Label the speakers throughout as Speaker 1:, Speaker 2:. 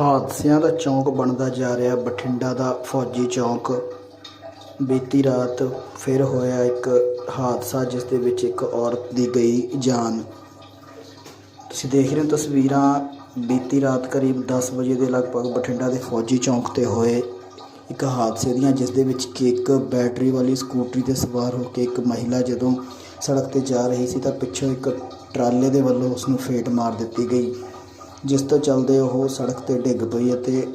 Speaker 1: ਹਾਦਸਿਆਂ ਦਾ ਚੌਂਕ ਬਣਦਾ ਜਾ ਰਿਹਾ, ਬਠਿੰਡਾ ਦਾ ਫੌਜੀ ਚੌਂਕ। ਬੀਤੀ ਰਾਤ ਫਿਰ ਹੋਇਆ ਇੱਕ ਹਾਦਸਾ, ਜਿਸ ਦੇ ਵਿੱਚ ਇੱਕ ਔਰਤ ਦੀ ਗਈ ਜਾਨ। ਤੁਸੀਂ ਦੇਖ ਰਹੇ ਹੋ ਤਸਵੀਰਾਂ। ਬੀਤੀ ਰਾਤ ਕਰੀਬ 10 ਵਜੇ ਦੇ ਲਗਭਗ ਬਠਿੰਡਾ ਦੇ ਫੌਜੀ ਚੌਂਕ ਤੇ ਹੋਏ ਇੱਕ ਹਾਦਸੇ ਦੀਆਂ, ਜਿਸ ਦੇ ਵਿੱਚ ਕਿ ਇੱਕ ਬੈਟਰੀ ਵਾਲੀ ਸਕੂਟਰੀ ਤੇ ਸਵਾਰ ਹੋ ਕੇ ਇੱਕ ਮਹਿਲਾ ਜਦੋਂ ਸੜਕ ਤੇ ਜਾ ਰਹੀ ਸੀ, ਤਾਂ ਪਿੱਛੋਂ ਇੱਕ ਟਰਾਲੇ ਦੇ ਵੱਲੋਂ ਉਸ ਨੂੰ ਫੇਟ ਮਾਰ ਦਿੱਤੀ ਗਈ। ਜਿਸ ਤੋਂ ਚਲਦੇ ਉਹ ਸੜਕ ਤੇ ਡਿੱਗ ਪਈ ਅਤੇ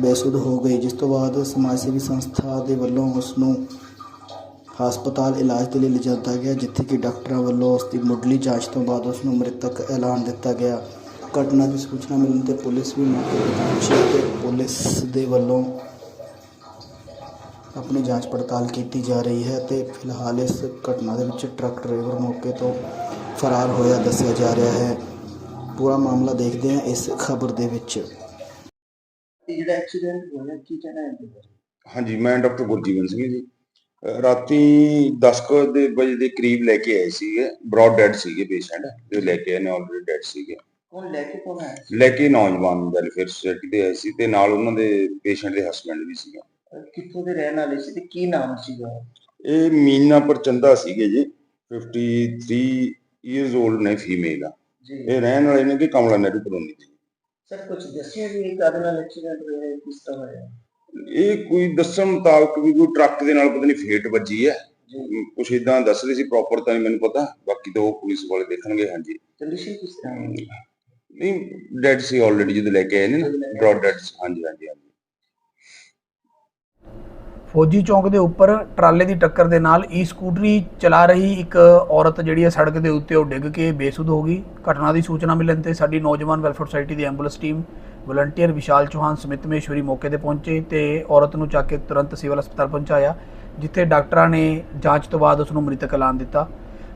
Speaker 1: ਬੇਸੁੱਧ ਹੋ ਗਈ, ਜਿਸ ਤੋਂ ਬਾਅਦ ਸਮਾਜ ਸੇਵੀ ਸੰਸਥਾ ਦੇ ਵੱਲੋਂ ਉਸ ਨੂੰ ਹਸਪਤਾਲ ਇਲਾਜ ਦੇ ਲਈ ਲਿਜਾਂਦਾ ਗਿਆ, ਜਿੱਥੇ ਕਿ ਡਾਕਟਰਾਂ ਵੱਲੋਂ ਉਸ ਦੀ ਮੁੱਢਲੀ ਜਾਂਚ ਤੋਂ ਬਾਅਦ ਉਸ ਨੂੰ ਮ੍ਰਿਤਕ ਐਲਾਨ ਦਿੱਤਾ ਗਿਆ। ਘਟਨਾ ਦੀ ਸੂਚਨਾ ਮਿਲਣ ਤੇ ਪੁਲਿਸ ਵੀ ਮੌਕੇ ਤੇ ਪਹੁੰਚੀ ਤੇ ਪੁਲਿਸ ਦੇ ਵੱਲੋਂ ਆਪਣੀ ਜਾਂਚ ਪੜਤਾਲ ਕੀਤੀ ਜਾ ਰਹੀ ਹੈ ਤੇ ਫਿਲਹਾਲ ਇਸ ਘਟਨਾ ਦੇ ਵਿੱਚ ਟਰੱਕ ਡਰਾਈਵਰ ਮੌਕੇ ਤੋਂ ਫਰਾਰ ਹੋਇਆ ਦੱਸਿਆ ਜਾ ਰਿਹਾ ਹੈ। ਪੂਰਾ ਮਾਮਲਾ ਦੇਖਦੇ ਹਾਂ ਇਸ ਖਬਰ ਦੇ ਵਿੱਚ।
Speaker 2: ਇਹ ਜਿਹੜਾ ਐਕਸੀਡੈਂਟ ਹੋਇਆ ਕੀ ਕਹਿਣਾ ਹੈ ਇਹਦੇ ਬਾਰੇ?
Speaker 3: ਹਾਂਜੀ ਮੈਂ ਡਾਕਟਰ ਗੁਰਜੀਵਨ ਸਿੰਘ ਜੀ। ਅਹ ਰਾਤੀ 10 ਕੁ ਦੇ ਵਜੇ ਦੇ ਕਰੀਬ ਲੈ ਕੇ ਆਏ ਸੀਗੇ। ਬ੍ਰੌਡ ਡੈਡ ਸੀਗੇ ਪੇਸ਼ੈਂਟ ਜੋ ਲੈ ਕੇ ਆਏ ਨੇ ਆਲਰੇਡੀ ਡੈਡ ਸੀਗੇ।
Speaker 2: ਕੌਣ ਲੈ ਕੇ ਕੌਣ ਆਇਆ?
Speaker 3: ਲੈ ਕੇ ਨੌਜਵਾਨ ਵੈਲਫੇਅਰ ਸੁਸਾਇਟੀ ਦੇ ਆਏ ਸੀ ਤੇ ਨਾਲ ਉਹਨਾਂ ਦੇ ਪੇਸ਼ੈਂਟ ਦੇ ਹਸਬੰਡ ਵੀ ਸੀਗਾ।
Speaker 2: ਅਹ ਕਿੱਥੋਂ ਦੇ ਰਹਿਣ ਵਾਲੇ ਸੀ ਤੇ ਕੀ ਨਾਮ ਸੀਗਾ?
Speaker 3: ਇਹ ਮੀਨਾ ਪਰਚੰਦਾ ਸੀਗੇ ਜੀ। 53 ਇਅਰਸ 올ਡ ਨੇ ਫੀਮੇਲ ਆ।
Speaker 2: ਜੀ।
Speaker 3: ਇਹ ਰਹਿਣ ਵਾਲੇ ਨੇ ਕਿ ਕਮਲਾ ਨਹਿਰੂ ਕਲੋਨੀ ਦੇ।
Speaker 2: ਸਰ ਕੁਝ ਦੱਸਿਆ ਵੀ ਇਹ ਕਾਹਦੇ ਨਾਲ ਐਕਸੀਡੈਂਟ ਹੋਇਆ ਕਿਸ ਤਰ੍ਹਾਂ ਹੋਇਆ?
Speaker 3: ਇਹ ਕੋਈ ਦੱਸਣ ਮੁਤਾਬਕ ਵੀ ਕੋਈ ਟਰੱਕ ਦੇ ਨਾਲ ਪਤਾ ਨਹੀਂ ਫੇਟ ਵੱਜੀ ਹੈ। ਕੁਛ ਇਦਾਂ ਦੱਸ ਰਹੇ ਸੀ ਪ੍ਰੋਪਰ ਤਾਂ ਨਹੀਂ ਮੈਨੂੰ ਪਤਾ। ਬਾਕੀ ਤਾਂ ਉਹ ਪੁਲਿਸ ਵਾਲੇ ਦੇਖਣਗੇ ਹਾਂਜੀ।
Speaker 2: ਕੰਡੀਸ਼ਨ ਕਿਸ ਤਰ੍ਹਾਂ
Speaker 3: ਨਹੀਂ ਡੈਡ ਸੀ ਆਲਰੇਡੀ ਜਦੋਂ ਲੈ ਕੇ ਆਏ ਨੇ ਨਾ। ਬ੍ਰੌਡ ਡੈਡ ਹਾਂਜੀ ਹਾਂਜੀ ਹਾਂਜੀ।
Speaker 4: ਫੌਜੀ ਚੌਂਕ ਦੇ ਉੱਪਰ ਟਰਾਲੇ ਦੀ ਟੱਕਰ ਦੇ ਨਾਲ ਈ ਸਕੂਟਰੀ ਚਲਾ ਰਹੀ ਇੱਕ ਔਰਤ ਜਿਹੜੀ ਹੈ ਸੜਕ ਦੇ ਉੱਤੇ ਉਹ ਡਿੱਗ ਕੇ ਬੇਸੁੱਧ ਹੋ ਗਈ। ਘਟਨਾ ਦੀ ਸੂਚਨਾ ਮਿਲਣ ਤੇ ਸਾਡੀ ਨੌਜਵਾਨ ਵੈਲਫੇਅਰ ਸੁਸਾਇਟੀ ਦੀ ambulance team volunteer Vishal Chauhan Samit Maheshwari ਮੌਕੇ ਤੇ ਪਹੁੰਚੇ ਤੇ ਔਰਤ ਨੂੰ ਚੱਕ ਕੇ ਤੁਰੰਤ ਸਿਵਲ ਹਸਪਤਾਲ ਪਹੁੰਚਾਇਆ, ਜਿੱਥੇ ਡਾਕਟਰਾਂ ਨੇ ਜਾਂਚ ਤੋਂ ਬਾਅਦ ਉਸ ਨੂੰ ਮ੍ਰਿਤਕ ਐਲਾਨ ਦਿੱਤਾ।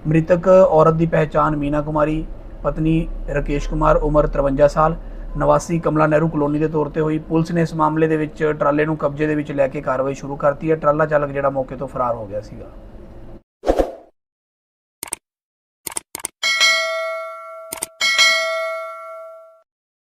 Speaker 4: ਮ੍ਰਿਤਕ ਔਰਤ ਦੀ ਪਹਿਚਾਣ ਮੀਨਾ ਕੁਮਾਰੀ, ਪਤਨੀ ਰਕੇਸ਼ ਕੁਮਾਰ, ਉਮਰ 53 ਸਾਲ ਨਿਵਾਸੀ ਕਮਲਾ ਨਹਿਰੂ ਕਲੋਨੀ ਦੇ ਤੌਰ ਤੇ ਹੋਈ ਪੁਲਿਸ ਨੇ ਇਸ ਮਾਮਲੇ ਦੇ ਵਿੱਚ ਟਰਾਲੇ ਨੂੰ ਕਬਜ਼ੇ ਦੇ ਵਿੱਚ ਲੈ ਕੇ ਕਾਰਵਾਈ ਸ਼ੁਰੂ ਕਰਤੀ ਹੈ। ਟਰਾਲਾ ਚਾਲਕ ਜਿਹੜਾ ਮੌਕੇ ਤੋਂ ਫਰਾਰ ਹੋ ਗਿਆ ਸੀਗਾ।